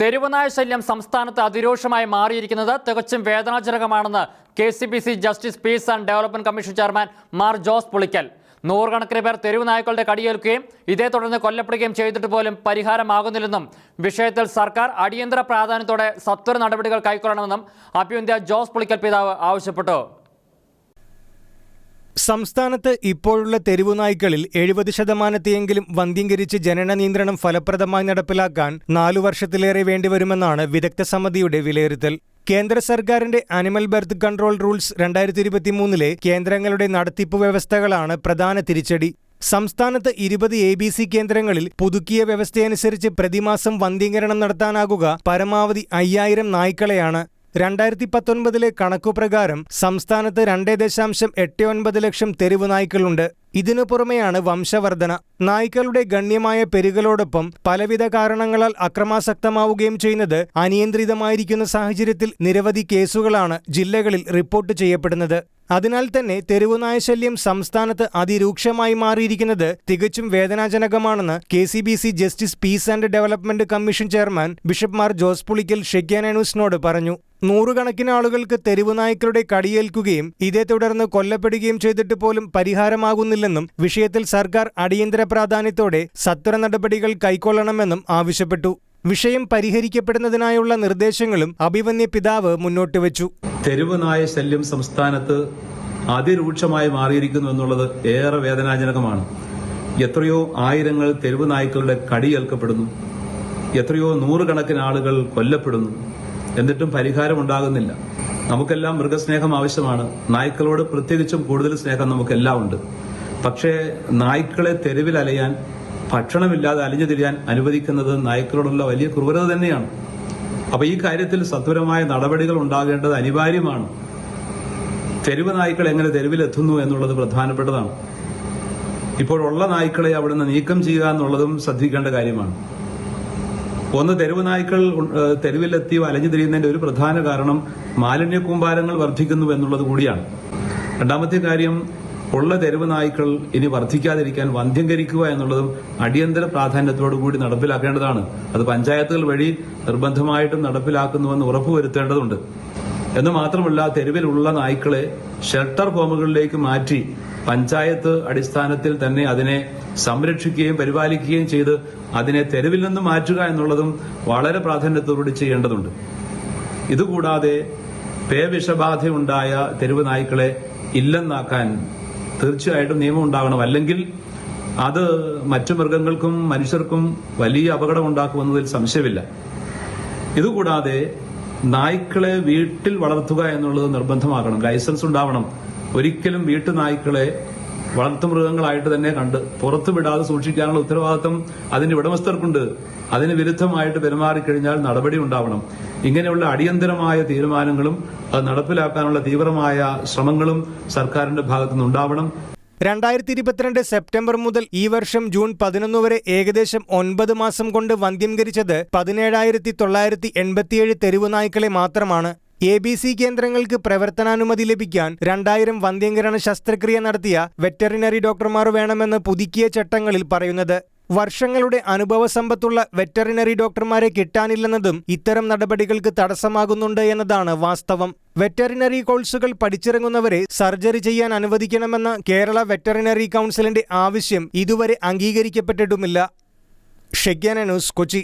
തെരുവുനായ ശല്യം സംസ്ഥാനത്ത് അതിരൂക്ഷമായി മാറിയിരിക്കുന്നത് തികച്ചും വേദനാജനകമാണെന്ന് K C B C justice peace and development commission chairman Mar Jose Pulickal. നൂറുകണക്കിന് പേർ തെരുവ് നായ്ക്കളുടെ കടിയേൽക്കുകയും ഇതേ തുടർന്ന് കൊല്ലപ്പെടുകയും ചെയ്തിട്ട് പോലും പരിഹാരമാകുന്നില്ലെന്നും വിഷയത്തിൽ സർക്കാർ അടിയന്തര പ്രാധാന്യത്തോടെ സത്വര നടപടികൾ കൈക്കൊള്ളണമെന്നും അഭ്യുന്ത്യ ജോസ് പുളിക്കൽ പിതാവ് ആവശ്യപ്പെട്ടു. സംസ്ഥാനത്ത് ഇപ്പോഴുള്ള തെരുവുനായ്ക്കളിൽ എഴുപത് ശതമാനത്തെയെങ്കിലും വന്ധ്യംകരിച്ച് ജനന നിയന്ത്രണം ഫലപ്രദമായി നടപ്പിലാക്കാൻ നാലു വർഷത്തിലേറെ വേണ്ടിവരുമെന്നാണ് വിദഗ്ധ സമിതിയുടെ വിലയിരുത്തൽ. കേന്ദ്ര സർക്കാരിന്റെ അനിമൽ ബർത്ത് കൺട്രോൾ റൂൾസ് രണ്ടായിരത്തി ഇരുപത്തിമൂന്നിലെ കേന്ദ്രങ്ങളുടെ നടത്തിപ്പ് വ്യവസ്ഥകളാണ് പ്രധാന തിരിച്ചടി. സംസ്ഥാനത്ത് ഇരുപത് എ ബി സി കേന്ദ്രങ്ങളിൽ പുതുക്കിയ വ്യവസ്ഥയനുസരിച്ച് പ്രതിമാസം വന്ധ്യീകരണം നടത്താനാകുക പരമാവധി അയ്യായിരം നായ്ക്കളെയാണ്. രണ്ടായിരത്തി പത്തൊൻപതിലെ കണക്കുപ്രകാരം സംസ്ഥാനത്ത് രണ്ടേ ദശാംശം എട്ട് ഒൻപത് ലക്ഷം തെരുവ് നായ്ക്കളുണ്ട്. ഇതിനു പുറമെയാണ് വംശവർധന നായ്ക്കളുടെ ഗണ്യമായ പെരുകളോടൊപ്പം പലവിധ കാരണങ്ങളാൽ അക്രമാസക്തമാവുകയും ചെയ്യുന്നത് അനിയന്ത്രിതമായിരിക്കുന്ന സാഹചര്യത്തിൽ നിരവധി കേസുകളാണ് ജില്ലകളിൽ റിപ്പോർട്ട് ചെയ്യപ്പെടുന്നത്. അതിനാൽ തന്നെ തെരുവുനായ ശല്യം സംസ്ഥാനത്ത് അതിരൂക്ഷമായി മാറിയിരിക്കുന്നത് തികച്ചും വേദനാജനകമാണെന്ന് K C B C justice peace and development commission chairman bishop Mar Jose Pulickal ഷെഗ്യാന ന്യൂസിനോട് പറഞ്ഞു. നൂറുകണക്കിന് ആളുകൾക്ക് തെരുവുനായ്ക്കളുടെ കടിയേൽക്കുകയും ഇതേ തുടർന്ന് കൊല്ലപ്പെടുകയും ചെയ്തിട്ട് പോലും പരിഹാരമാകുന്നില്ലെന്നും വിഷയത്തിൽ സർക്കാർ അടിയന്തര പ്രാധാന്യത്തോടെ സത്വര നടപടികൾ കൈക്കൊള്ളണമെന്നും ആവശ്യപ്പെട്ടു. വിഷയം പരിഹരിക്കപ്പെടുന്നതിനായുള്ള നിർദ്ദേശങ്ങളും അഭിവന്യ പിതാവ് മുന്നോട്ട് വെച്ചു. തെരുവ് നായ ശല്യം സംസ്ഥാനത്ത് അതിരൂക്ഷമായി മാറിയിരിക്കുന്നു എന്നുള്ളത് ഏറെ വേദനാജനകമാണ്. എത്രയോ ആയിരങ്ങൾ തെരുവ് നായ്ക്കളുടെ കടിയേൽക്കപ്പെടുന്നു. എത്രയോ നൂറുകണക്കിന് ആളുകൾ കൊല്ലപ്പെടുന്നു. എന്നിട്ടും പരിഹാരം ഉണ്ടാകുന്നില്ല. നമുക്കെല്ലാം മൃഗസ്നേഹം ആവശ്യമാണ്. നായ്ക്കളോട് പ്രത്യേകിച്ചും കൂടുതൽ സ്നേഹം നമുക്കെല്ലാം ഉണ്ട്. പക്ഷേ നായ്ക്കളെ തെരുവിൽ അലയാൻ ഭക്ഷണമില്ലാതെ അലിഞ്ഞു തിരിയാൻ അനുവദിക്കുന്നത് നായ്ക്കളോടുള്ള വലിയ ക്രൂരത തന്നെയാണ്. അപ്പൊ ഈ കാര്യത്തിൽ സത്വരമായ നടപടികൾ ഉണ്ടാകേണ്ടത് അനിവാര്യമാണ്. തെരുവ് നായ്ക്കൾ എങ്ങനെ തെരുവിലെത്തുന്നു എന്നുള്ളത് പ്രധാനപ്പെട്ടതാണ്. ഇപ്പോഴുള്ള നായ്ക്കളെ അവിടുന്ന് നീക്കം ചെയ്യുക എന്നുള്ളതും ശ്രദ്ധിക്കേണ്ട കാര്യമാണ്. ഒന്ന് തെരുവ് നായ്ക്കൾ തെരുവിലെത്തി അലഞ്ഞു തിരിയുന്നതിന്റെ ഒരു പ്രധാന കാരണം മാലിന്യ കൂമ്പാരങ്ങൾ വർദ്ധിക്കുന്നു എന്നുള്ളത് കൂടിയാണ്. രണ്ടാമത്തെ കാര്യം ഉള്ള തെരുവ് നായ്ക്കൾ ഇനി വർദ്ധിക്കാതിരിക്കാൻ വന്ധ്യംകരിക്കുക എന്നുള്ളതും അടിയന്തര പ്രാധാന്യത്തോടു കൂടി നടപ്പിലാക്കേണ്ടതാണ്. അത് പഞ്ചായത്തുകൾ വഴി നിർബന്ധമായിട്ടും നടപ്പിലാക്കുന്നുവെന്ന് ഉറപ്പുവരുത്തേണ്ടതുണ്ട്. എന്ന് മാത്രമല്ല തെരുവിലുള്ള നായ്ക്കളെ ഷെൽട്ടർ ഹോമുകളിലേക്ക് മാറ്റി പഞ്ചായത്ത് അടിസ്ഥാനത്തിൽ തന്നെ അതിനെ സംരക്ഷിക്കുകയും പരിപാലിക്കുകയും ചെയ്ത് അതിനെ തെരുവിൽ നിന്ന് മാറ്റുക എന്നുള്ളതും വളരെ പ്രാധാന്യത്തോടുകൂടി ചെയ്യേണ്ടതുണ്ട്. ഇതുകൂടാതെ പേവിഷബാധയുണ്ടായ തെരുവ് നായ്ക്കളെ ഇല്ലെന്നാക്കാൻ തീർച്ചയായിട്ടും നിയമം ഉണ്ടാകണം അല്ലെങ്കിൽ അത് മറ്റു മൃഗങ്ങൾക്കും മനുഷ്യർക്കും വലിയ അപകടം ഉണ്ടാക്കുമെന്നതിൽ സംശയമില്ല. ഇതുകൂടാതെ നായ്ക്കളെ വീട്ടിൽ വളർത്തുക എന്നുള്ളത് നിർബന്ധമാക്കണം ലൈസൻസ് ഉണ്ടാവണം. ഒരിക്കലും വീട്ടു നായ്ക്കളെ വളർത്തുമൃഗങ്ങളായിട്ട് തന്നെ കണ്ട് പുറത്തു വിടാതെ സൂക്ഷിക്കാനുള്ള ഉത്തരവാദിത്വം അതിന്റെ ഉടമസ്ഥർക്കുണ്ട്. അതിന് വിരുദ്ധമായിട്ട് പെരുമാറിക്കഴിഞ്ഞാൽ നടപടി ഉണ്ടാവണം. ഇങ്ങനെയുള്ള അടിയന്തരമായ തീരുമാനങ്ങളും അത് നടപ്പിലാക്കാനുള്ള തീവ്രമായ ശ്രമങ്ങളും സർക്കാരിന്റെ ഭാഗത്തുനിന്ന് ഉണ്ടാവണം രണ്ടായിരത്തി ഇരുപത്തിരണ്ട് സെപ്റ്റംബർ മുതൽ ഈ വർഷം ജൂൺ പതിനൊന്ന് വരെ ഏകദേശം ഒൻപത് മാസം കൊണ്ട് വന്ധ്യംകരിച്ചത് പതിനേഴായിരത്തി തൊള്ളായിരത്തി എൺപത്തിയേഴ് തെരുവു നായ്ക്കളെ മാത്രമാണ്. എ ബി സി കേന്ദ്രങ്ങൾക്ക് പ്രവർത്തനാനുമതി ലഭിക്കാൻ രണ്ടായിരം വന്ധ്യംകരണ ശസ്ത്രക്രിയ നടത്തിയ വെറ്ററിനറി ഡോക്ടർമാർ വേണമെന്ന് പുതുക്കിയ ചട്ടങ്ങളിൽ പറയുന്നത്. വർഷങ്ങളുടെ അനുഭവ സമ്പത്തുള്ള വെറ്ററിനറി ഡോക്ടർമാരെ കിട്ടാനില്ലെന്നതും ഇത്തരം നടപടികൾക്ക് തടസ്സമാകുന്നുണ്ട് എന്നതാണ് വാസ്തവം. വെറ്ററിനറി കോഴ്സുകൾ പഠിച്ചിറങ്ങുന്നവരെ സർജറി ചെയ്യാൻ അനുവദിക്കണമെന്ന കേരള വെറ്ററിനറി കൗൺസിലിന്റെ ആവശ്യം ഇതുവരെ അംഗീകരിക്കപ്പെട്ടിട്ടുമില്ല. ഷെഗ്യാന ന്യൂസ് കൊച്ചി.